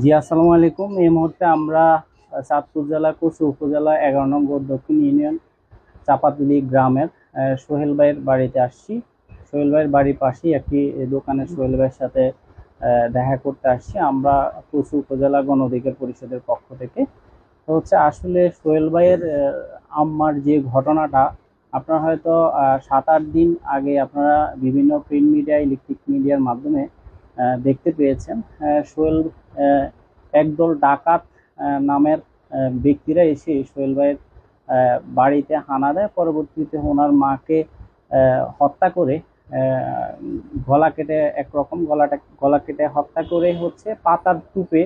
জি, আসসালামু আলাইকুম। এই মুহূর্তে আমরা চাঁদপুর জেলা কচু উপজেলা, এগারো নম্বর দক্ষিণ ইউনিয়ন, চাপাতুলি গ্রামের সোহেল ভাইয়ের বাড়িতে আসছি। সোহেল ভাইয়ের বাড়ির পাশেই একটি দোকানে সোহেল ভাইয়ের সাথে দেখা করতে আসছি। আমরা কচু উপজেলা গণ অধিকার পরিষদের পক্ষ থেকে। তো হচ্ছে আসলে সোহেল ভাইয়ের আম্মার যে ঘটনাটা, আপনারা হয়তো সাত আট দিন আগে আপনারা বিভিন্ন প্রিন্ট মিডিয়া ইলেকট্রিক মিডিয়ার মাধ্যমে দেখতে পেয়েছেন। সোহেল একদল ডাকাত নামের ব্যক্তিরা এসে সোহেল ভাইয়ের বাড়িতে হানা দেয়। পরবর্তীতে ওনার মাকে হত্যা করে গলা কেটে একরকম গলাটা, গলা কেটে হত্যা করে হচ্ছে পাতার টুপে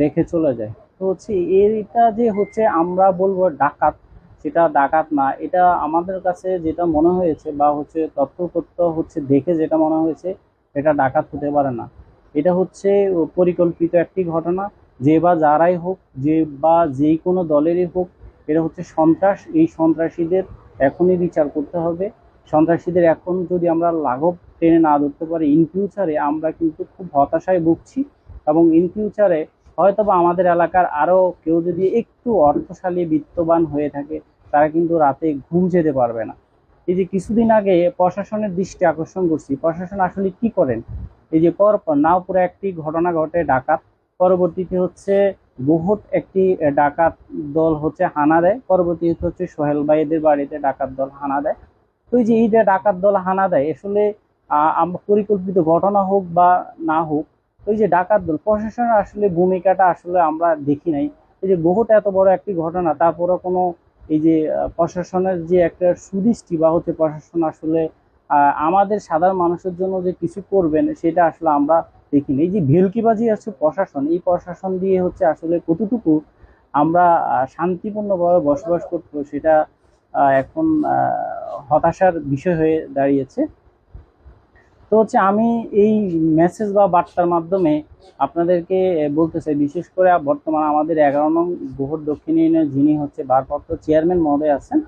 রেখে চলে যায়। তো হচ্ছে এইটা যে হচ্ছে আমরা বলব ডাকাত, সেটা ডাকাত না। এটা আমাদের কাছে যেটা মনে হয়েছে বা হচ্ছে তথ্যপত্র হচ্ছে দেখে যেটা মনে হয়েছে এটা ডাকাত হতে পারে না। এটা হচ্ছে পরিকল্পিত একটি ঘটনা। যে বা যারাই হোক, যে বা যে কোনো দলেরই হোক, এটা হচ্ছে সন্ত্রাস। এই সন্ত্রাসীদের এখনই বিচার করতে হবে। সন্ত্রাসীদের এখন যদি আমরা লাঘব টেনে না ধরতে পারি ইন ফিউচারে আমরা কিন্তু খুব হতাশায় ভুগছি। এবং ইন ফিউচারে হয়তো বা আমাদের এলাকার আরও কেউ যদি একটু অর্থশালী বিত্তবান হয়ে থাকে, তারা কিন্তু রাতে ঘুম যেতে পারবে না। এই যে কিছুদিন আগে প্রশাসনের দৃষ্টি আকর্ষণ করছি, প্রশাসন আসলে কি করেন? এই যে পরপর নাওপুরে একটি ঘটনা ঘটে ডাকাত, পরবর্তীতে হচ্ছে বহুত একটি ডাকাত দল হচ্ছে হানা দেয়, পরবর্তীতে হচ্ছে সোহেল ভাইদের বাড়িতে ডাকাত দল হানা দেয়। তো এই যে এই যে ডাকাত দল হানা দেয়, আসলে পরিকল্পিত ঘটনা হোক বা না হোক ওই যে ডাকাত দল, প্রশাসনের আসলে ভূমিকাটা আসলে আমরা দেখি নাই। এই যে বহুত এত বড় একটি ঘটনা তারপরে কোনো এই যে প্রশাসনের যে একটা সুদৃষ্টি বা হচ্ছে প্রশাসন আসলে আমাদের সাধারণ মানুষের জন্য যে কিছু করবেন, সেটা আসলে আমরা দেখিনি। এই যে ভেলকিবাজি আছে প্রশাসন, এই প্রশাসন দিয়ে হচ্ছে আসলে কতটুকু আমরা শান্তিপূর্ণভাবে বসবাস করব, সেটা এখন হতাশার বিষয় হয়ে দাঁড়িয়েছে। তো হচ্ছে আমি এই মেসেজ বা বার্তার মাধ্যমে আপনাদেরকে বলতে চাই, বিশেষ করে বর্তমানে আমাদের এগারো নং গোহর দক্ষিণ ইউনিয়নের যিনি হচ্ছে ভারপ্রাপ্ত চেয়ারম্যান মহোদয় আছেন,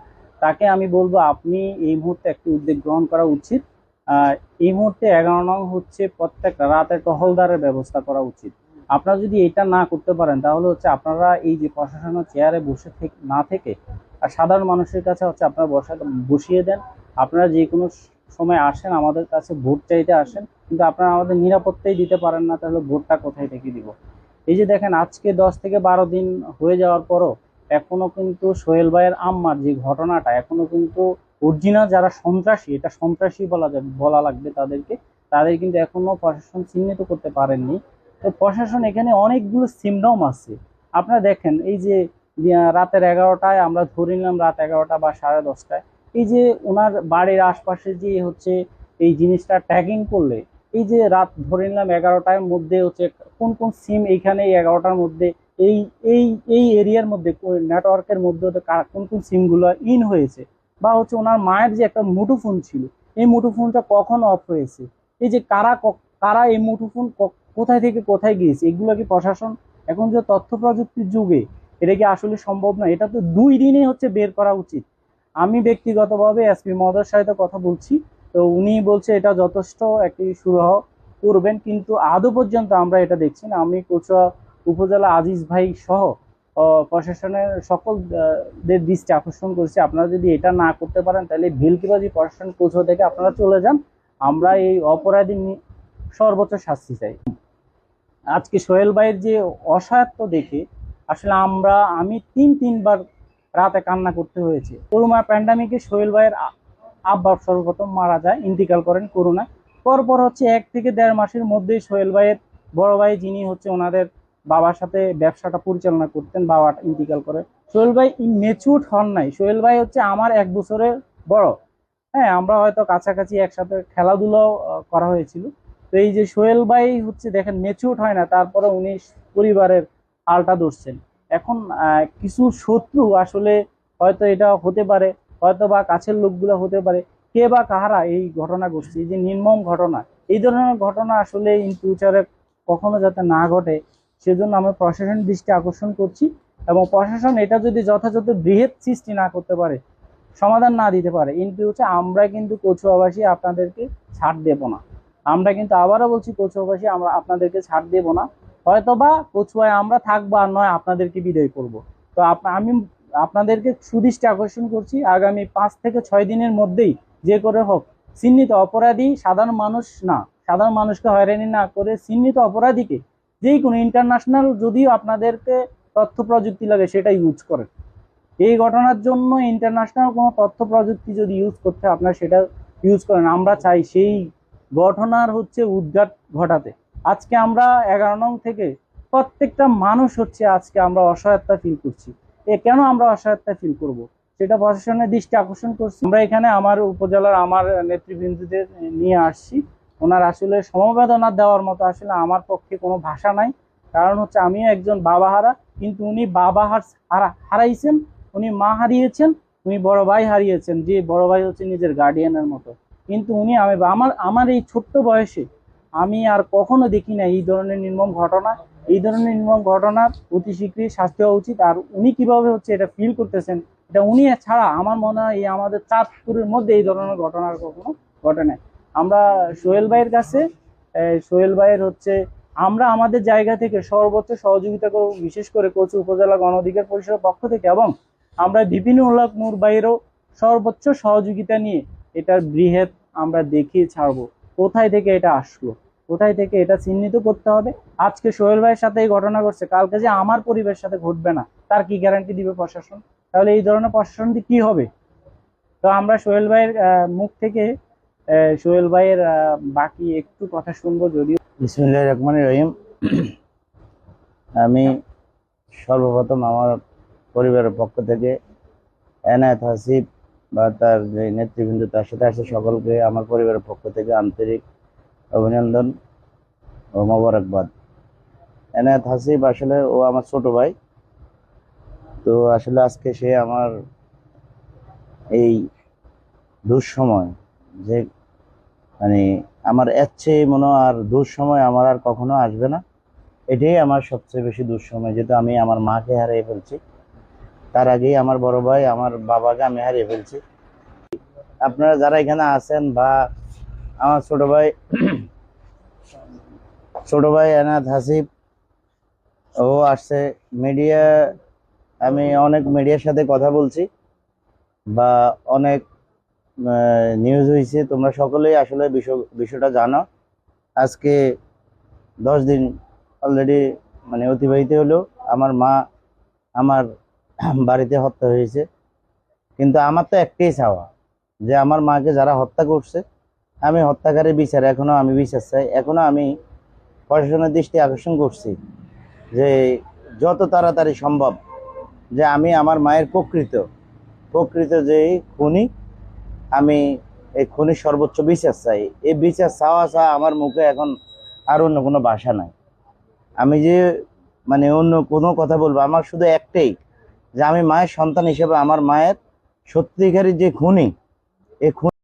তাকে আমি বলব আপনি এই মুহূর্তে একটি উদ্যোগ গ্রহণ করা উচিত। এই মুহূর্তে এগারো নং হচ্ছে প্রত্যেকটা রাতে টহলদারের ব্যবস্থা করা উচিত। আপনারা যদি এটা না করতে পারেন, তাহলে হচ্ছে আপনারা এই যে প্রশাসনের চেয়ারে বসে না থেকে, আর সাধারণ মানুষের কাছে হচ্ছে আপনারা বসা, বসিয়ে দেন। আপনারা যে কোনো সময় আসেন, আমাদের কাছে ভোট চাইতে আসেন, কিন্তু আপনারা আমাদের নিরাপত্তাই দিতে পারেন না, তাহলে ভোটটা কোথায় থেকে দিব? এই যে দেখেন, আজকে দশ থেকে বারো দিন হয়ে যাওয়ার পরও এখনও কিন্তু সোহেল ভাইয়ের আম্মার যে ঘটনাটা, এখনও কিন্তু অরিজিনাল যারা সন্ত্রাসী, এটা সন্ত্রাসী বলা যাবে, বলা লাগবে তাদেরকে, তাদের কিন্তু এখনও প্রশাসন চিহ্নিত করতে পারেননি। তো প্রশাসন এখানে অনেকগুলো সিমডম আছে। আপনারা দেখেন, এই যে রাতের এগারোটায় আমরা ধরে নিলাম রাত এগারোটা বা সাড়ে দশটায় এই যে ওনার বাড়ির আশপাশে যে হচ্ছে এই জিনিসটা ট্যাগিং করলে, এই যে রাত ধরে নিলাম এগারোটার মধ্যে হচ্ছে কোন কোন সিম এইখানে এই এগারোটার মধ্যে, এই এই এই এরিয়ার মধ্যে নেটওয়ার্কের মধ্যে কোন কোন সিমগুলো ইন হয়েছে, বা হচ্ছে ওনার মায়ের যে একটা মুঠোফোন ছিল, এই মুঠোফোনটা কখন অফ হয়েছে, এই যে কারা কারা এই মুঠোফোন কোথায় থেকে কোথায় গিয়েছে, এগুলো কি প্রশাসন, এখন যে তথ্য প্রযুক্তির যুগে, এটা কি আসলে সম্ভব না? এটা তো দুই দিনে হচ্ছে বের করা উচিত। আমি ব্যক্তিগতভাবে এসপি মহোদয়ের সাথে কথা বলছি, তো উনি বলছে এটা যথেষ্ট একটি সুরাহ করবেন, কিন্তু আদৌ পর্যন্ত আমরা এটা দেখছি না। আমি কচুয়া উপজেলা আজিজ ভাই সহ প্রশাসনের সকল দের দৃষ্টি আকর্ষণ করছি। আপনারা যদি এটা না করতে পারেন, তাহলে ভিলকিবাজি প্রশাসন কচুয়া থেকে আপনারা চলে যান। আমরা এই অপরাধী সর্বোচ্চ শাস্তি চাই। আজকে সোহেল ভাইয়ের যে অসহায়ত্ব দেখে, আসলে আমরা, আমি তিন তিনবার রাতে কান্না করতে হয়েছে। করোনা প্যান্ডামিকে সোহেল ভাইয়ের আ- আব্বা সর্বপ্রথম মারা যায়, ইন্তিকাল করেন করোনায় পরপর হচ্ছে এক থেকে দেড় মাসের মধ্যেই সোহেল ভাইয়ের বড় ভাই যিনি হচ্ছে ওনাদের বাবার সাথে ব্যবসাটা পরিচালনা করতেন, বাবা ইন্তিকাল করে। সোহেল ভাই মেচুর হন নাই। সোহেল ভাই হচ্ছে আমার এক বছরের বড়। হ্যাঁ আমরা হয়তো কাছাকাছি একসাথে খেলাধুলাও করা হয়েছিল। তো এই যে সোহেল ভাই হচ্ছে দেখেন মেচুর হয় না তারপরে উনি পরিবারের আলটা ধরছেন। এখন কিছু শত্রু আসলে হয়তো এটা হতে পারে, হয়তো বা কাছের লোকগুলো হতে পারে, কে বা কাহারা এই ঘটনা ঘটছে, এই যে নির্মম ঘটনা, এই ধরনের ঘটনা আসলে ইন ফিউচারে কখনো যাতে না ঘটে, সেজন্য আমি প্রশাসন দৃষ্টি আকর্ষণ করছি এবং প্রশাসন এটা যদি যথাযথ বৃহৎ সৃষ্টি না করতে পারে, সমাধান না দিতে পারে ইন ফিউচার আমরা কিন্তু কচুয়াবাসী আপনাদেরকে ছাড় দেব না। আমরা কিন্তু আবারও বলছি কচুয়াবাসী, আমরা আপনাদেরকে ছাড় দেব না। হয়তোবা কচুয়ায় আমরা থাকব আর নয় আপনাদেরকে বিদায় করব। তো আমি আপনাদেরকে সুদৃষ্টি আকর্ষণ করছি। আগামী পাঁচ থেকে ছয় দিনের মধ্যেই যে করে হোক, চিহ্নিত অপরাধী সাধারণ মানুষ না, সাধারণ মানুষকে হয়রানি না করে চিহ্নিত অপরাধীকে যেই কোনো ইন্টারন্যাশনাল যদিও আপনাদেরকে তথ্য প্রযুক্তি লাগে সেটা ইউজ করেন। এই ঘটনার জন্য ইন্টারন্যাশনাল কোনো তথ্য প্রযুক্তি যদি ইউজ করতে আপনারা সেটা ইউজ করেন। আমরা চাই সেই ঘটনার হচ্ছে উদ্ঘাট ঘটাতে। আজকে আমরা এগারো নং থেকে প্রত্যেকটা মানুষ হচ্ছে আজকে আমরা অসহায়তা ফিল করছি। এ কেন আমরা অসহায়তা ফিল করব? সেটা প্রশাসনের দৃষ্টি আকর্ষণ করছি। আমরা এখানে আমার উপজেলার আমার নেতৃবৃন্দদের নিয়ে আসছি। ওনার আসলে সমবেদনা দেওয়ার মতো আসলে আমার পক্ষে কোনো ভাষা নাই। কারণ হচ্ছে আমি একজন বাবা হারা, কিন্তু উনি বাবা হারা হারাইছেন, উনি মা হারিয়েছেন, উনি বড় ভাই হারিয়েছেন। যে বড় ভাই হচ্ছে নিজের গার্ডিয়ানের মতো। কিন্তু উনি আমি আমার আমার এই ছোট্ট বয়সে আমি আর কখনো দেখি না এই ধরনের নির্মম ঘটনা। এই ধরনের নির্মম ঘটনার অতি শীঘ্রই শাস্তি হওয়া উচিত। আর উনি কীভাবে হচ্ছে এটা ফিল করতেছেন, এটা উনি ছাড়া আমার মনে হয় এই আমাদের চাঁদপুরের মধ্যে এই ধরনের ঘটনার কখনো ঘটে নাই। আমরা সোহেল ভাইয়ের কাছে সোহেল ভাইয়ের হচ্ছে, আমরা আমাদের জায়গা থেকে সর্বোচ্চ সহযোগিতা করব, বিশেষ করে কচু উপজেলা গণ অধিকার পরিষদের পক্ষ থেকে এবং আমরা বিভিন্ন উল্লাখ নূর ভাইয়েরও সর্বোচ্চ সহযোগিতা নিয়ে এটার বৃহৎ আমরা দেখিয়ে ছাড়বো। কোথায় থেকে এটা আসলো? কোথায় থেকে এটা চিহ্নিত করতে হবে। আজকে সোহেল ভাইয়ের সাথে এই ঘটনা ঘটছে, কালকে যে আমার পরিবারের সাথে ঘটবে না, তার কি গ্যারান্টি দিবে প্রশাসন? তাহলে এই ধরনের প্রশাসন দিয়ে কি হবে? তো আমরা সোহেল ভাইয়ের মুখ থেকে সোহেল ভাইয়ের বাকি একটু কথা শুনব যদিও। বিসমুল্লাহ রহমান রহিম। আমি সর্বপ্রথম আমার পরিবারের পক্ষ থেকে এনায়েত হাসিব বা তার যে নেতৃবৃন্দ, তার সাথে আসে সকলকে, আমার পরিবারের পক্ষ থেকে আন্তরিক অভিনন্দন ও মোবারকবাদ। এনায়েত হাসিব আসলে ও আমার ছোট ভাই। তো আসলে আজকে সে আমার এই দুঃসময় যে মানে আমার এর চেয়ে মনে আর দুঃসময় আমার আর কখনো আসবে না। এটাই আমার সবচেয়ে বেশি দুঃসময়, যেহেতু আমি আমার মাকে হারিয়ে ফেলছি। তার আগেই আমার বড় ভাই, আমার বাবাকে আমি হারিয়ে ফেলছি। আপনারা যারা এখানে আছেন বা আমার ছোট ভাই ছোট ভাই এনাথ হাসিব, ও আসছে মিডিয়া আমি অনেক মিডিয়ার সাথে কথা বলছি বা অনেক নিউজ হয়েছে তোমরা সকলেই আসলে বিষয়, বিষয়টা জানো। আজকে দশ দিন অলরেডি মানে অতিবাহিত হলো। আমার মা আমার বাড়িতে হত্যা হয়েছে। কিন্তু আমার তো একটাই চাওয়া যে আমার মাকে যারা হত্যা করছে আমি হত্যাকারীর বিচার, এখনও আমি বিচার চাই। এখনও আমি প্রশাসনের দৃষ্টি আকর্ষণ করছি যে যত তাড়াতাড়ি সম্ভব যে আমি আমার মায়ের প্রকৃত প্রকৃত যে খুনি, আমি এই খুনির সর্বোচ্চ বিচার চাই। এই বিচার চাওয়া চাওয়া আমার মুখে এখন আর অন্য কোনো ভাষা নাই। আমি যে মানে অন্য কোনো কথা বলব, আমার শুধু একটাই যে আমি মায়ের সন্তান হিসেবে আমার মায়ের সত্যিকারের যে খুনি, এই খুনি